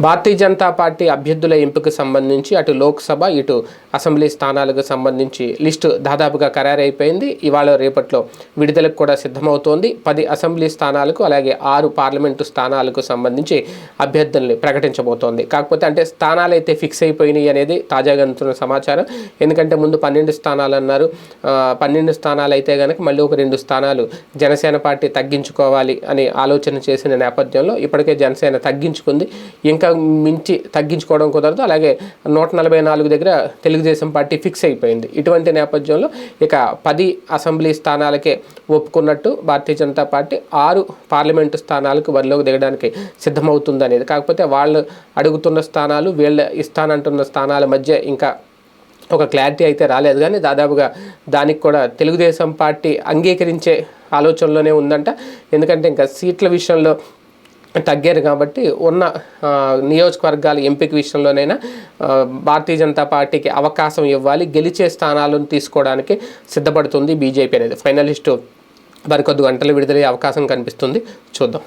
భారతీయ Janata party అభ్యర్థుల ఎంపికకు సంబంధించి అటు లోక్సభ ఇటు అసెంబ్లీ స్థానాలకు సంబంధించి లిస్టు దాదాపుగా ఖరారైపోయింది. ఇవాళ రేపట్లో విడుదలకు కూడా సిద్ధమవుతోంది. పది అసెంబ్లీ స్థానాలకు అలాగే ఆరు పార్లమెంటు స్థానాలకు సంబంధించి అభ్యర్థుల్ని ప్రకటించబోతోంది. కాకపోతే అంటే స్థానాలు అయితే ఫిక్స్ అయిపోయినాయి అనేది తాజాగా అందుతున్న సమాచారం. ఎందుకంటే ముందు పన్నెండు స్థానాలు అన్నారు. పన్నెండు స్థానాలు అయితే కనుక మళ్ళీ ఒక రెండు స్థానాలు జనసేన పార్టీ తగ్గించుకోవాలి అని ఆలోచన చేసిన నేపథ్యంలో ఇప్పటికే జనసేన తగ్గించుకుంది. ఇంకా మించి తగ్గించుకోవడం కుదరదు. అలాగే నూట నలభై నాలుగు దగ్గర తెలుగుదేశం పార్టీ ఫిక్స్ అయిపోయింది. ఇటువంటి నేపథ్యంలో ఇక పది అసెంబ్లీ స్థానాలకే ఒప్పుకున్నట్టు భారతీయ జనతా పార్టీ ఆరు పార్లమెంటు స్థానాలకు బరిలోకి దిగడానికి సిద్ధమవుతుంది అనేది కాకపోతే వాళ్ళు అడుగుతున్న స్థానాలు వీళ్ళ ఇస్తానంటున్న స్థానాల మధ్య ఇంకా ఒక క్లారిటీ అయితే రాలేదు. కానీ దాదాపుగా దానికి కూడా తెలుగుదేశం పార్టీ అంగీకరించే ఆలోచనలోనే ఉందంట. ఎందుకంటే ఇంకా సీట్ల విషయంలో తగ్గారు కాబట్టి ఉన్న నియోజకవర్గాల ఎంపిక విషయంలోనైనా భారతీయ జనతా పార్టీకి అవకాశం ఇవ్వాలి గెలిచే స్థానాలను తీసుకోవడానికి సిద్ధపడుతుంది బీజేపీ అనేది. ఫైనలిస్టు మరికొద్ది గంటలు విడుదలయ్యే అవకాశం కనిపిస్తుంది. చూద్దాం.